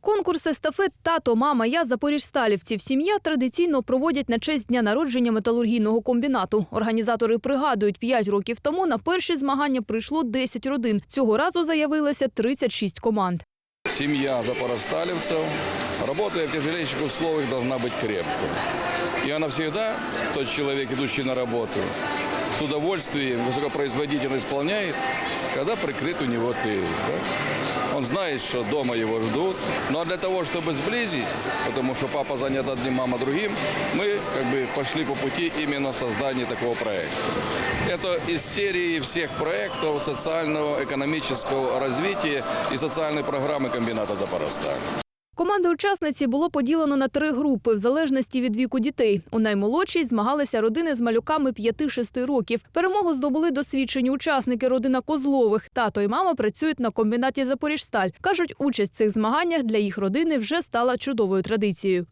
Конкурс естафет Тато, мама, я запоріжсталівців. Сім'я традиційно проводять на честь дня народження металургійного комбінату. Організатори пригадують, 5 років тому на перші змагання прийшло 10 родин. Цього разу заявилося 36 команд. Семья запорожсталевцев, работая в тяжелейших условиях, должна быть крепкой. И она всегда, тот человек, идущий на работу, с удовольствием, высокопроизводительно исполняет, когда прикрыт у него тыл. да. Он знает, что дома его ждут. Ну а для того, чтобы сблизить, потому что папа занят одним, мама другим, мы как бы пошли по пути именно создания такого проекта. Это из серии всех проектов социального, экономического развития и социальной программы комбината «Запорожсталь». Команди учасниці було поділено на три групи в залежності від віку дітей. У наймолодшій змагалися родини з малюками 5-6 років. Перемогу здобули досвідчені учасники родина Козлових. Тато і мама працюють на комбінаті Запоріжсталь. кажуть, участь в цих змаганнях для їх родини вже стала чудовою традицією.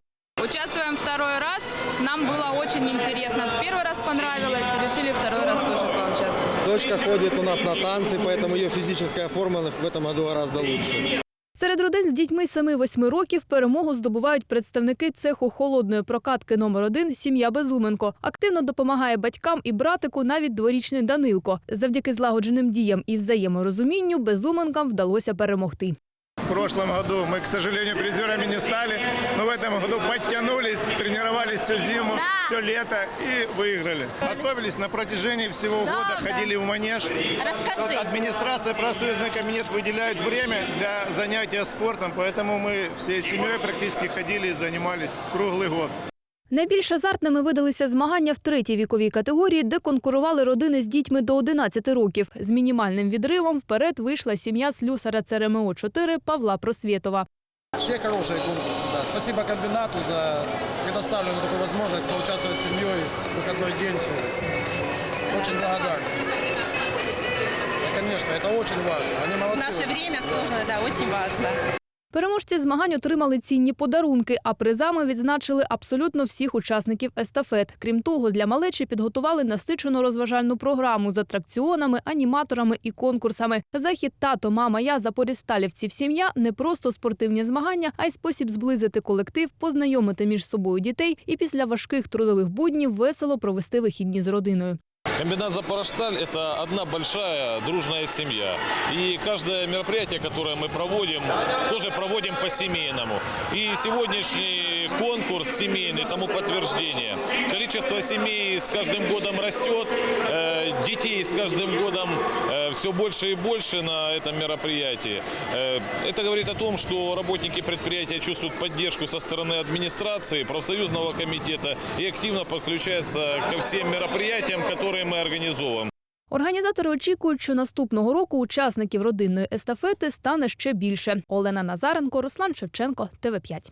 Участвуем второй раз. Нам было очень интересно. С первый раз понравилось. Решили второй раз тоже поучаствовать. Дочка ходит у нас на танцы, поэтому ее физическая форма в этом году гораздо лучше. Серед родин з дітьми 7-8 років перемогу здобувають представники цеху холодної прокатки номер 1 сім'я Безуменко. Активно допомагає батькам і братику навіть дворічний Данилко. Завдяки злагодженим діям і взаєморозумінню Безуменкам вдалося перемогти. В прошлом году мы, к сожалению, призерами не стали, но в этом году подтянулись, тренировались всю зиму, все лето и выиграли. Готовились на протяжении всего года, ходили в манеж. Расскажи. Вот Администрация, профсоюзный кабинет выделяет время для занятия спортом, поэтому мы всей семьей практически ходили и занимались круглый год. Найбільш азартними видалися змагання в третій віковій категорії, де конкурували родини з дітьми до 11 років. З мінімальним відривом вперед вийшла сім'я слюсара ЦРМО 4 Павла Просвєтова. Все хорошие конкурсы, да. Спасибо комбинату за предоставленную такую возможность поучаствовать с семьей в выходной день свой. Очень благодарен. И, конечно, это очень важно. Они В молодцы. наше время сложное, да, очень важно. Переможці змагань отримали цінні подарунки, а призами відзначили абсолютно всіх учасників естафет. Крім того, для малечі підготували насичену розважальну програму з атракціонами, аніматорами і конкурсами. Захід тато, мама, я запорісталівців сім'я не просто спортивні змагання, а й спосіб зблизити колектив, познайомити між собою дітей і після важких трудових буднів весело провести вихідні з родиною. Комбинат «Запорожсталь» – это одна большая дружная семья. И каждое мероприятие, которое мы проводим, тоже проводим по-семейному. И сегодняшний конкурс семейный тому подтверждение. Количество семей с каждым годом растет, э, детей с каждым годом э, все больше и больше на этом мероприятии. Э, Это говорит о том, что работники предприятия чувствуют поддержку со стороны администрации, профсоюзного комитета и активно подключаются ко всем мероприятиям, которые мы организовываем. Організатори очікують, що наступного року учасників родинної естафети стане ще більше. Олена Назаренко, Руслан Шевченко, ТВ 5